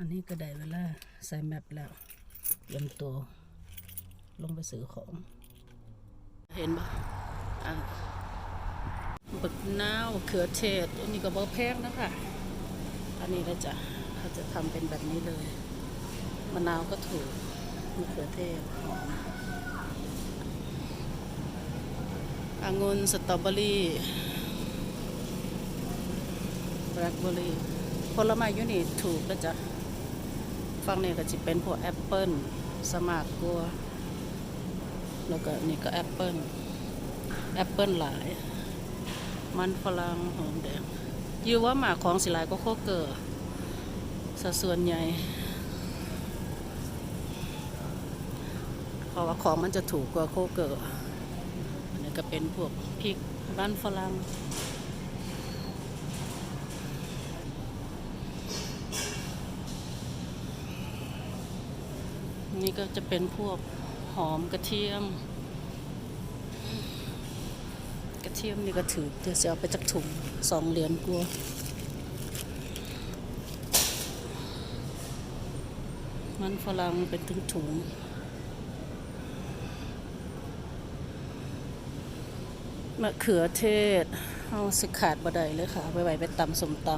อันนี้ก็ได้เวลาใส่แมปแล้วเตรียมตัวลงไปซื้อของ เห็นปะอะบักนาวเขือเทศอันนี้ก็บ่แพงนะคะอันนี้ก็จะเขาจะทำเป็นแบบนี้เลยมะนาวก็ถูกมะเขือเทศหอมองุ่นสตรอเบอรี่แบล็คเบอรี่ผลไม้ยูนี่ถูกแล้วจ้ะ ฝั่งนี้ก็จะเป็นพวกแอปเปิลสมาร์ทกัว แล้วก็นี่ก็แอปเปิลแอปเปิลหลาย มันฝรั่งหอมแดงยูว่าหมากของสิหลายก็โคเกอร์สัดส่วนใหญ่เพราะว่าของมันจะถูกกว่าโคเกอร์อันนี้ก็เป็นพวกพริกบ้านฝรั่ง นี่ก็จะเป็นพวกหอมกระเทียม กระเทียมนี่ก็ถือเดี๋ยวจะเอาไปจากถุงสองเหรียญกลัวมันฝรั่งเป็นถึงถุงมะเขือเทศเอาสิขาดบ่ได้เลยค่ะไปไว้ไปตำสมต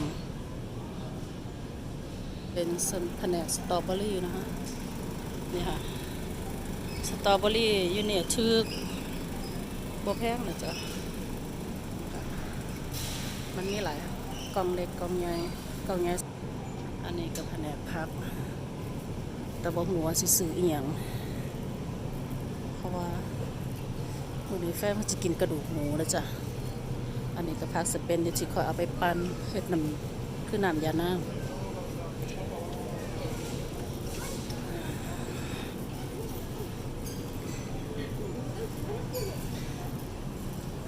ำเป็นส่วนแผนกสตรอเบอรี่นะคะ นี่ค่ะ สตรอเบอรี่ยูเนี่ยชื่อบัวแพงนะจ๊ะ มันมีหลายกล่องเล็กกล่องใหญ่กล่องใหญ่อันนี้ก็แผนกพักแต่บ่หัวสิซื้ออีหยังเพราะว่ามื้อนี้แฟนเขาจะกินกระดูกหมูแล้วจ้ะอันนี้ก็พักสเปนเดี๋ยวสิขอยเอาไปปั่นเฮ็ดน้ำคือน้ำยานาง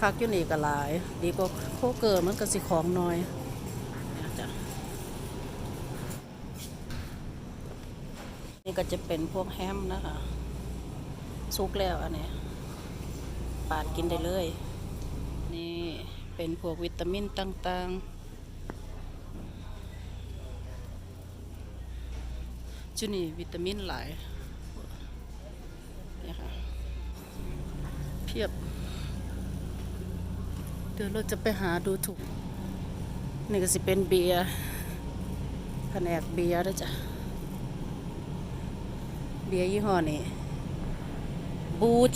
พักอยู่นี่ก็หลาย ดีกว่าโคเกิร์มันก็สิของน้อยนี่ก็จะเป็นพวกแฮมนะคะซุกแล้วอันนี้ปาดกินได้เลย นี่เป็นพวกวิตามินต่างๆจุนี่วิตามินหลายเนี่ยค่ะเพียบ ดี๋ยวเราจะไปหาดูถูก นี่ก็สิเป็นเบียร์แผนกเบียร์ด้วยจ้ะเบียร์ยี่ห้อนี้บูช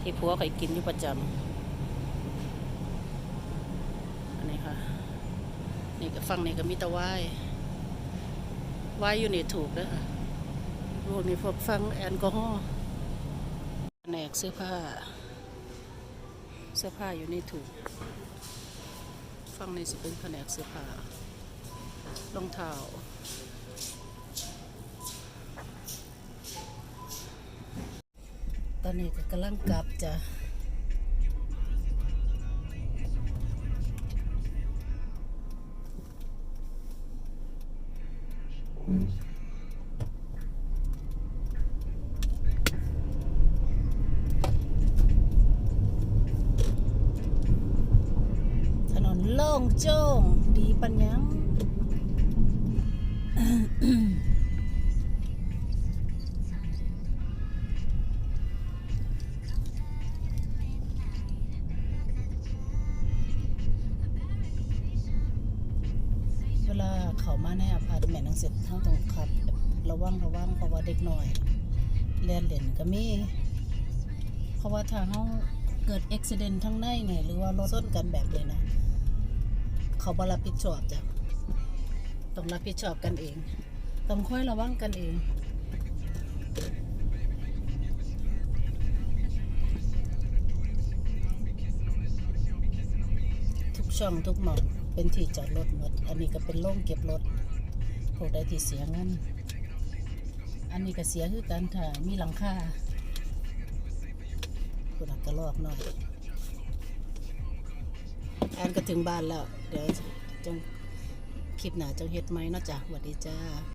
ที่ผัวเคยกินอยู่ประจำอันนี้ค่ะ นี่ก็ฟังนี่ก็มีตะวายไวายอยู่นี่ถูกเด้อค่ะพวกนี้พวกฟังแอลกอฮอล์แผนกเสื้อผ้า สื้อผ้าอยู่ในถูกฟังนี่สิเป็นแผนกเสื้อผ้ารองเท้าตอนนี้ก็กำลังกลับจ้ะถนนโล่ งโจ้งดีปัญญังเวลาเขามาในอพาร์ตเมนต์ทั้งเสร็จทั้งต้องขับ ระวังระวังเพราะว่าเด็กหน่อยเรียนเล่นก็มี เพราะว่าถ้าเขาเกิดอุบิเหตุทั้งในไงหรือว่ารถชนกันแบบเลยนะ เขาบรับผิดชอบจ้ะต้องรับผิดชอบกันเอง ต้องค่อยระวังกันเองทุกช่องทุกหมองเป็นที่จอดรถหมด อันนี้ก็เป็นโล่งเก็บรถพวกใดที่เสียเงินอันนี้ก็เสียคือกันถ้ามีหลังคาคุณกระลอกหน่อยแอนก็ถึงบ้านแล้ว เดี๋ยวจังคลิปหนาจังเฮ็ดไหมเนาะจ้ะสวัสดีจ้า